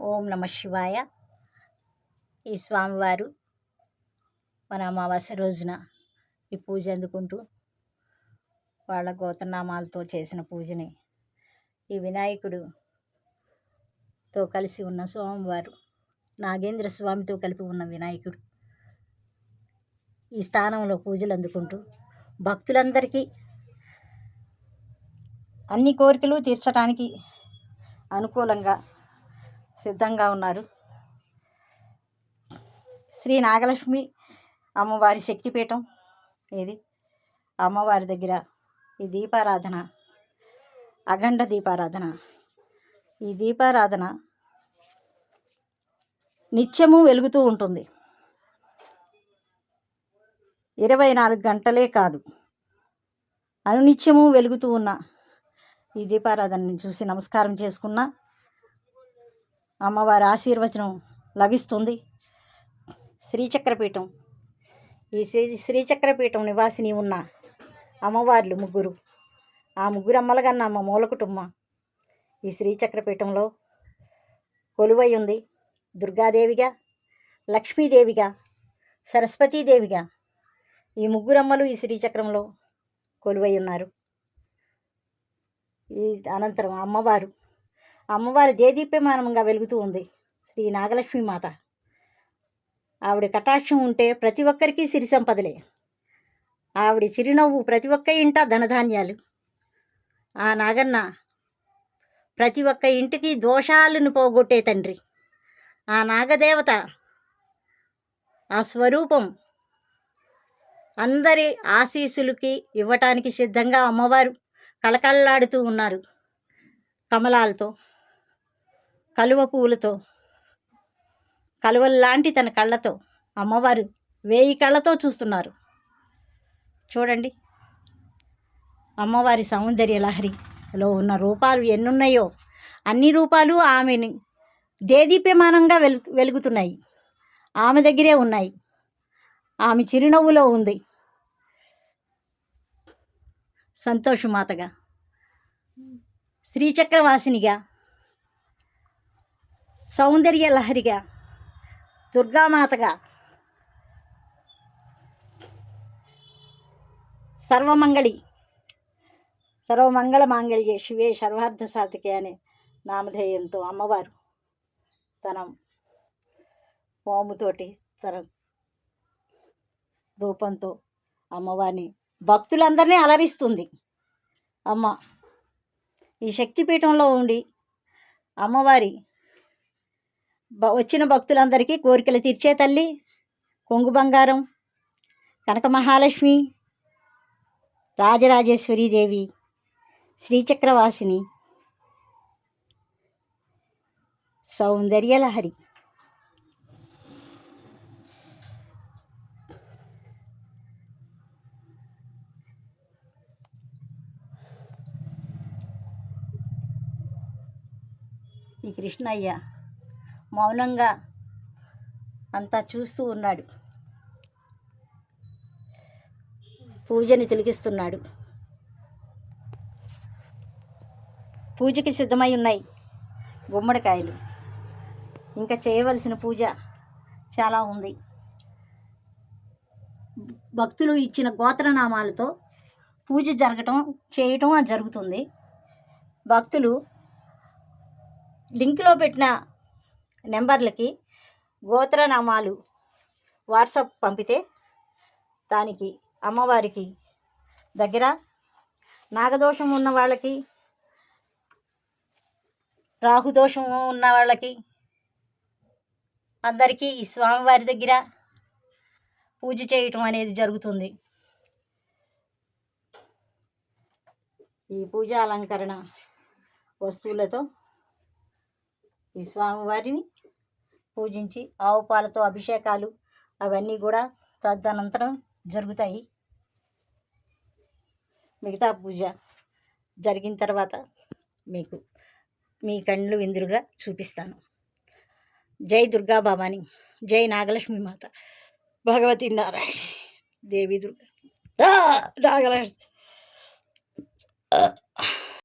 ఓం నమ శివాయ. ఈ స్వామివారు మన అమావాస్య రోజున ఈ పూజ అందుకుంటూ వాళ్ళ గోతనామాలతో చేసిన పూజని ఈ వినాయకుడుతో కలిసి ఉన్న స్వామివారు నాగేంద్ర స్వామితో కలిపి ఉన్న వినాయకుడు ఈ స్థానంలో పూజలు అందుకుంటూ భక్తులందరికీ అన్ని కోరికలు తీర్చడానికి అనుకూలంగా సిద్ధంగా ఉన్నారు. శ్రీ నాగలక్ష్మి అమ్మవారి శక్తిపీఠం ఇది అమ్మవారి దగ్గర ఈ దీపారాధన అఖండ దీపారాధన. ఈ దీపారాధన నిత్యము వెలుగుతూ ఉంటుంది. ఇరవై నాలుగు గంటలే కాదు. అనునిత్యము వెలుగుతూ ఉన్న ఈ దీపారాధనని చూసి నమస్కారం చేసుకున్న అమ్మవారి ఆశీర్వచనం లభిస్తుంది. శ్రీచక్రపీఠం. ఈ శ్రీ శ్రీచక్రపీఠం నివాసిని ఉన్న అమ్మవార్లు ముగ్గురు. ఆ ముగ్గురు అమ్మలగన్న మా మూల కుటుంబం ఈ శ్రీచక్రపీఠంలో కొలువై ఉంది. దుర్గాదేవిగా లక్ష్మీదేవిగా సరస్వతీదేవిగా ఈ ముగ్గురమ్మలు ఈ శ్రీచక్రంలో కొలువై ఉన్నారు. ఈ అనంతరం అమ్మవారు అమ్మవారి దేదీప్యమానంగా వెలుగుతూ ఉంది. శ్రీ నాగలక్ష్మి మాత. ఆవిడ కటాక్షం ఉంటే ప్రతి ఒక్కరికి సిరి సంపదలే. ఆవిడ చిరునవ్వు ప్రతి ఒక్క ఇంట ధనధాన్యాలు. ఆ నాగన్న ప్రతి ఒక్క ఇంటికి దోషాలను పోగొట్టే తండ్రి. ఆ నాగదేవత ఆ స్వరూపం అందరి ఆశీస్సులకి ఇవ్వటానికి సిద్ధంగా అమ్మవారు కళకళలాడుతూ ఉన్నారు. కమలాలతో కలువ పువ్వులతో కలువల్లాంటి తన కళ్ళతో అమ్మవారు వేయి కళ్ళతో చూస్తున్నారు. చూడండి. అమ్మవారి సౌందర్య లహరిలో ఉన్న రూపాలు ఎన్నున్నాయో? అన్ని రూపాలు ఆమెని దేదీప్యమానంగా వెలు వెలుగుతున్నాయి. ఆమె దగ్గరే ఉన్నాయి. ఆమె చిరునవ్వులో ఉంది. సంతోషమాతగా శ్రీచక్రవాసినిగా సౌందర్య లహరిగా దుర్గామాతగా సర్వమంగళి సర్వమంగళ మాంగళ్య శివే సర్వార్థ సాధికే అనే నామధేయంతో అమ్మవారు తన మోముతోటి తన రూపంతో అమ్మవారిని భక్తులందరినీ అలరిస్తుంది. అమ్మ ఈ శక్తిపీఠంలో ఉండి అమ్మవారి వచ్చిన భక్తులందరికీ కోరికలు తీర్చే తల్లి కొంగు బంగారం కనక మహాలక్ష్మి రాజరాజేశ్వరీదేవి శ్రీచక్రవాసిని సౌందర్యలహరి. ఈ కృష్ణయ్య మౌనంగా అంతా చూస్తూ ఉన్నాడు. పూజని తిలిగిస్తున్నాడు. పూజకి సిద్ధమై ఉన్నాయి గుమ్మడికాయలు. ఇంకా చేయవలసిన పూజ చాలా ఉంది. భక్తులు ఇచ్చిన గోత్రనామాలతో పూజ జరగటం చేయటం జరుగుతుంది. భక్తులు లింక్లో పెట్టిన నెంబర్లకి గోత్రనామాలు వాట్సాప్ పంపితే దానికి అమ్మవారికి దగ్గర నాగదోషం ఉన్న వాళ్ళకి రాహుదోషం ఉన్న వాళ్ళకి అందరికీ ఈ స్వామివారి దగ్గర పూజ చేయటం అనేది జరుగుతుంది. ఈ పూజా అలంకరణ వస్తువులతో ఈ స్వామివారిని పూజించి ఆవు పాలతో అభిషేకాలు అవన్నీ కూడా తదనంతరం జరుగుతాయి. మిగతా పూజ జరిగిన తర్వాత మీకు మీ కళ్ళు విందురుగా చూపిస్తాను. జై దుర్గా భవాని జై నాగలక్ష్మి మాత భగవతి నారాయణ దేవి దుర్గా నాగలక్ష్మి